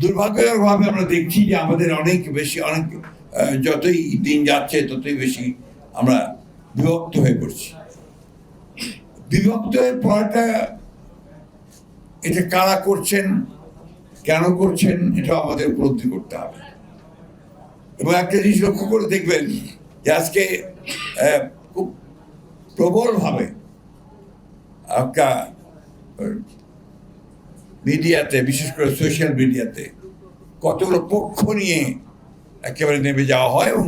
দুর্ভাগ্যজনকভাবে আমরা দেখছি যে আমাদের অনেক বেশি, অনেক যতই দিন যাচ্ছে, ততই বেশি আমরা বিভক্ত হয়ে পড়ছি। বিভক্ত হয়ে পড়াটা, এটা কারা করছেন, কেন করছেন এটা আমাদের উপলব্ধি করতে হবে। এবং একটা জিনিস লক্ষ্য করে দেখবেন যে আজকে খুব প্রবলভাবে আপনার মিডিয়াতে, বিশেষ করে সোশ্যাল মিডিয়াতে, কতগুলো পক্ষ নিয়ে একেবারে নেমে যাওয়া হয় এবং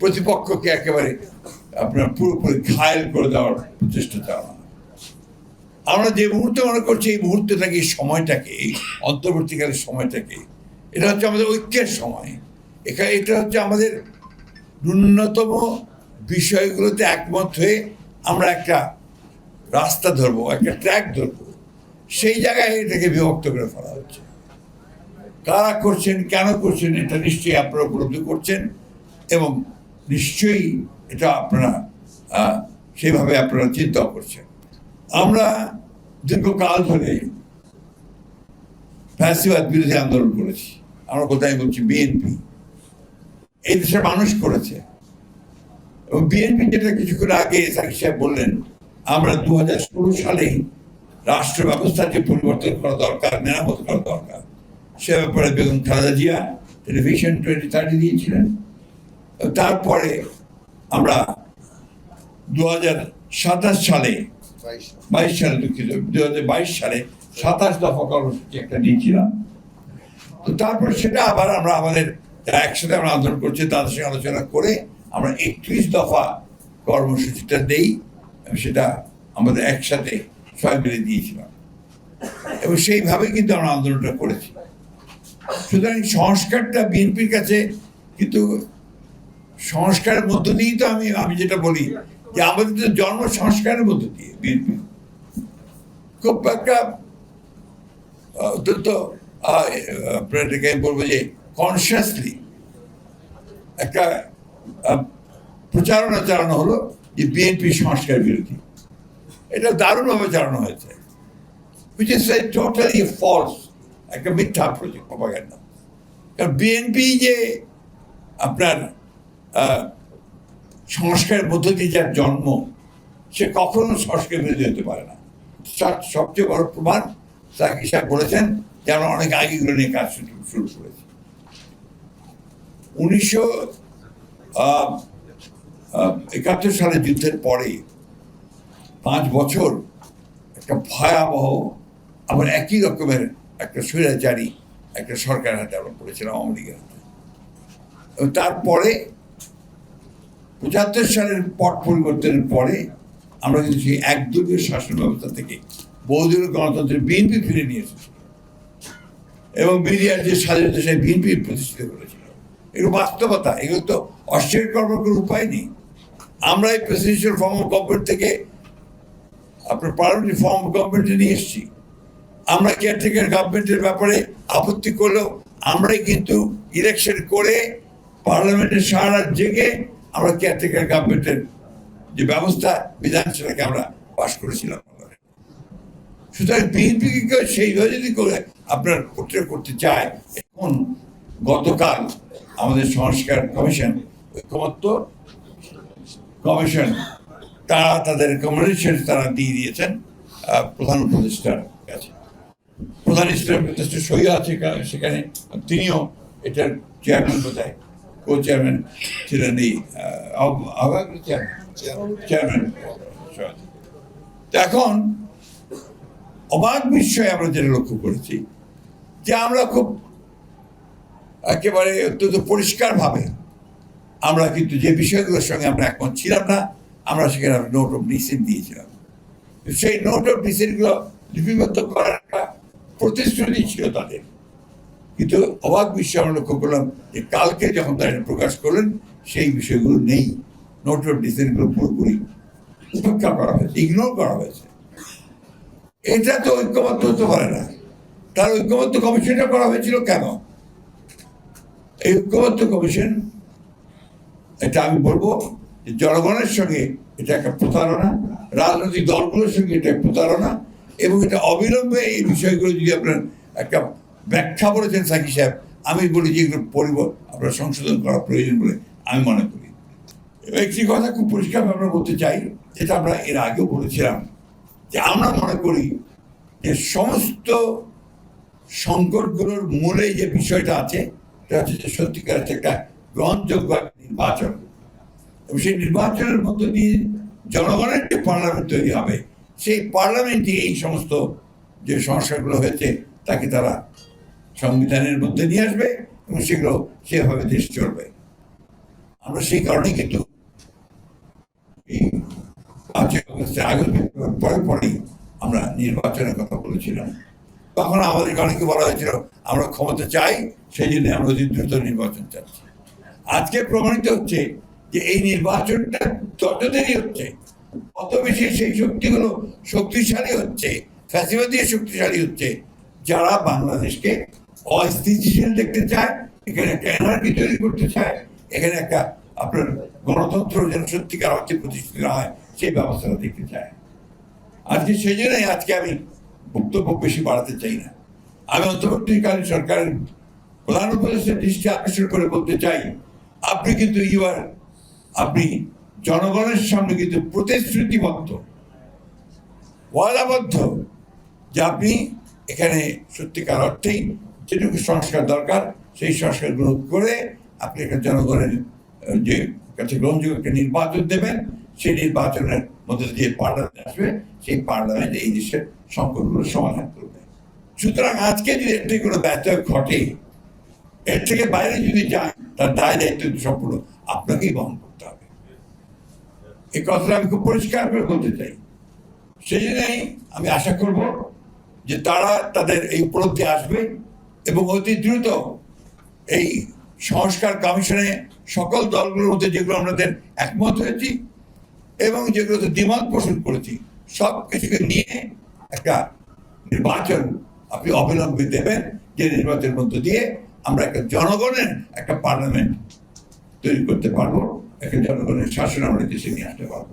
প্রতিপক্ষকে একেবারে আপনার পুরোপুরি ঘায়ল করে দেওয়ার প্রচেষ্টা হয়। আমরা যে মুহূর্তে মনে করছি, এই মুহূর্তটাকে এই সময়টাকে, এই অন্তর্বর্তীকালের সময়টাকে, এটা হচ্ছে আমাদের ঐক্যের সময়। এখানে এটা হচ্ছে আমাদের ন্যূনতম বিষয়গুলোতে একমত হয়ে আমরা একটা রাস্তা ধরবো, একটা ট্র্যাক ধরবো। সেই জায়গায় এটাকে বিভক্ত করে ফেলা হচ্ছে। কারা করছেন, কেন করছেন, এটা নিশ্চয়ই আপনারা উপলব্ধি করছেন এবং নিশ্চয়ই এটা আপনারা সেভাবে আপনারা চিন্তা করছেন। আমরা দীর্ঘকাল ধরে ফ্যাসিবাদ বিরোধী আন্দোলন করেছি। আমরা কোথায় বলছি? বিএনপি। এই দেশের মানুষ করেছে। এবং বিএনপি যেটা কিছুক্ষণ আগে সাহেব বললেন, আমরা দু সালেই রাষ্ট্র ব্যবস্থার যে পরিবর্তন করা দরকার মেরামত করা দরকার। সে ব্যাপারে Begum Khaleda Zia television twenty thirty দিয়েছিলেন। তারপরে আমরা দু হাজার সাতাশ সালে বাইশ সালে। দুঃখিত দু হাজার বাইশ সালে সাতাশ দফা কর্মসূচি একটা নিয়েছিলাম। তো তারপর সেটা আবার আমরা আমাদের যারা একসাথে আমরা আন্দোলন করছি তাদের সঙ্গে আলোচনা করে আমরা একত্রিশ দফা কর্মসূচিটা দেই। সেটা আমাদের একসাথে মিলে দিয়েছিলাম। এবং সেইভাবে কিন্তু আমরা আন্দোলনটা করেছি। সুতরাং সংস্কারটা বিএনপির কাছে কিন্তু সংস্কারের মধ্য দিয়েই তো আমি আমি যেটা বলি যে আমাদের তো জন্ম সংস্কারের মধ্য দিয়ে বিএনপি। খুব একটা অত্যন্ত এটাকে আমি বলব যে কনসিয়াসলি একটা প্রচারণা চালানো হলো যে বিএনপি সংস্কার বিরোধী। এটা দারুণভাবে চালানো হয়েছে। Which is a totally false একটা মিথ্যা প্রজেক্ট কারণ বিএনপি যে আপনার সংস্কারের মধ্য দিয়ে যার জন্ম, সে কখনো সংস্কার বিরোধী হতে পারে না। তার সবচেয়ে বড় প্রমাণ সাকি সাহেব বলেছেন যে আমরা অনেক আগে এগুলো নিয়ে কাজ শুরু করেছে। উনিশশো একাত্তর সালের যুদ্ধের পরে পাঁচ বছর একটা ভয়াবহ, আবার একই রকমের একটা স্বৈরাচারী একটা সরকার হাতে আমরা পড়েছিলাম, আওয়ামী লীগের হাতে। এবং তারপরে পঁচাত্তর সালের পট পরিবর্তনের পরে আমরা কিন্তু সেই একদলীয় শাসন ব্যবস্থা থেকে বহুদলীয় গণতন্ত্রের বিএনপি ফিরে নিয়ে এবং মিডিয়ার যে স্বাধীনতা, সেই বিএনপি প্রতিষ্ঠিত করেছিল। এগুলো বাস্তবতা, এগুলো তো অস্বীকার করবার কোনো উপায় নেই। আমরা এই প্রেসিডেন্সিয়াল ফর্ম অফ গভর্নমেন্ট থেকে আপনার পার্লামেন্টারি ফর্ম গভর্নমেন্টে নিয়ে এসেছি। আমরা কেয়ারটেকার গভর্নমেন্টের ব্যাপারে আপত্তি করলেও আমরাই কিন্তু ইলেকশন করে পার্লামেন্টের সারা জেগে আমরা কেয়ারটেকার গভর্নমেন্টের যে ব্যবস্থা, বিধান সেটাকে আমরা পাশ করেছিলাম সুতরাং বিএনপিকে কেউ সেইভাবে যদি করে আপনার করতে করতে চায়, এখন গতকাল আমাদের সংস্কার কমিশন, ঐক্যমত্য কমিশন তারা তাদের রেকমেন্ডেশন তারা দিয়ে দিয়েছেন। প্রধান উপদেষ্টার কাছে। প্রধান উপদেষ্টা সই আছে সেখানে। তিনিও এটার চেয়ারম্যান বোধহয় কো চেয়ারম্যান ছিলেন এই চেয়ারম্যান এখন অবাক বিস্ময়ে আমরা যেটা লক্ষ্য করেছি, যে আমরা খুব একেবারে অত্যন্ত পরিষ্কারভাবে আমরা কিন্তু যে বিষয়গুলোর সঙ্গে আমরা একমত ছিলাম না আমরা সেখানে নোট অফ ডিসিশন দিয়েছিলাম। সেই নোট অফ ডিসিশনগুলো লিপিবদ্ধ করার একটা প্রতিশ্রুতি ছিল তাদের। কিন্তু অবাক বিষয় আমরা লক্ষ্য করলাম যে কালকে যখন তারা প্রকাশ করলেন, সেই বিষয়গুলো নেই। নোট অফ ডিসিশনগুলো পুরোপুরি উপেক্ষা করা হয়েছে ইগনোর করা হয়েছে। এটা তো ঐক্যবদ্ধ হতে পারে না। তার ঐক্যবদ্ধ কমিশনটা করা হয়েছিল কেন? এই ঐক্যবদ্ধ কমিশন, এটা আমি বলব জনগণের সঙ্গে এটা একটা প্রতারণা, রাজনৈতিক দলগুলোর সঙ্গে এটা প্রতারণা, এবং এটা অবিলম্বে এই বিষয়গুলো যদি আপনার একটা ব্যাখ্যা বলেছেন সাকি সাহেব, আমি বলি যে এগুলো পরিব, আপনার সংশোধন করা প্রয়োজন বলে আমি মনে করি। একটি কথা খুব পরিষ্কার আমরা বলতে চাই, যেটা আমরা এর আগেও বলেছিলাম, যে আমরা মনে করি যে সমস্ত সংকটগুলোর মূলে যে বিষয়টা আছে, সেটা হচ্ছে যে সত্যিকার একটা গ্রহণযোগ্য নির্বাচন। সেই নির্বাচনের মধ্য দিয়ে জনগণের যে পার্লামেন্ট তৈরি হবে। সেই পার্লামেন্টই এই সমস্ত যে সমস্যাগুলো হয়েছে, তাকে তারা সংবিধানের মধ্যে নিয়ে আসবে এবং সেগুলো সেভাবে দেশ চলবে। আমরা সেই কারণেই কিন্তু এই পরে পরেই আমরা নির্বাচনের কথা বলেছিলাম। তখন আমাদের অনেকে বলা হয়েছিল, আমরা ক্ষমতা চাই, সেই জন্য আমরা অতি দ্রুত নির্বাচন চাচ্ছি। আজকে প্রমাণিত হচ্ছে যে এই নির্বাচনটা তত দেরি হচ্ছে। অত বেশি সেই শক্তিগুলো শক্তিশালী হচ্ছে, ফ্যাসিবাদী শক্তিশালী হচ্ছে, যারা বাংলাদেশকে অস্থিতিশীল দেখতে চায়, এখানে একটা এনার্জি তৈরি করতে চায়, এখানে একটা আপনার গণতন্ত্র যেন সত্যিকার অর্থে প্রতিষ্ঠিত হয়, সেই ব্যবস্থাটা দেখতে চায়। আজকে সেই জন্যই আজকে আমি বক্তব্য বেশি বাড়াতে চাই না। আমি অন্তর্বর্তীকালীন সরকারের প্রধান উপদেষ্টার দৃষ্টি আকর্ষণ করে বলতে চাই, আপনি কিন্তু ইউআর আপনি জনগণের সামনে কিন্তু প্রতিশ্রুতিবদ্ধ, ওয়াদাবদ্ধ যে আপনি এখানে সত্যিকার অর্থেই যেটুকু সংস্কার দরকার, সেই সংস্কার গ্রহণ করে আপনি একটা জনগণের যে কাছে গ্রহণযোগ্য একটা নির্বাচন দেবেন, সেই নির্বাচনের মধ্যে যে পার্লামেন্ট আসবে, সেই পার্লামেন্ট এই দেশের সংকটগুলো সমাধান করবে। সুতরাং আজকে যদি এর থেকে কোনো ব্যত্যয় ঘটে, এর থেকে বাইরে যদি যায়, তার দায় দায়িত্ব সম্পূর্ণ আপনাকেই বহন করতে হবে। এই কথাটা আমি খুব পরিষ্কার করে বলতে চাই। সেই জন্যই আমি আশা করব যে তারা তাদের এই উপলব্ধি আসবে এবং অতি দ্রুত এই সংস্কার কমিশনে সকল দলগুলোর মধ্যে যেগুলো আমাদের একমত হয়েছি এবং যেগুলোতে দ্বিমত পোষণ করেছি, সব কিছুকে নিয়ে একটা নির্বাচন আপনি অবিলম্বে দেবেন, যে নির্বাচনের মধ্য দিয়ে আমরা একটা জনগণের একটা পার্লামেন্ট তৈরি করতে পারব। একটা জনগণের শাসন আমরা দেশে নিয়ে আসতে পারব।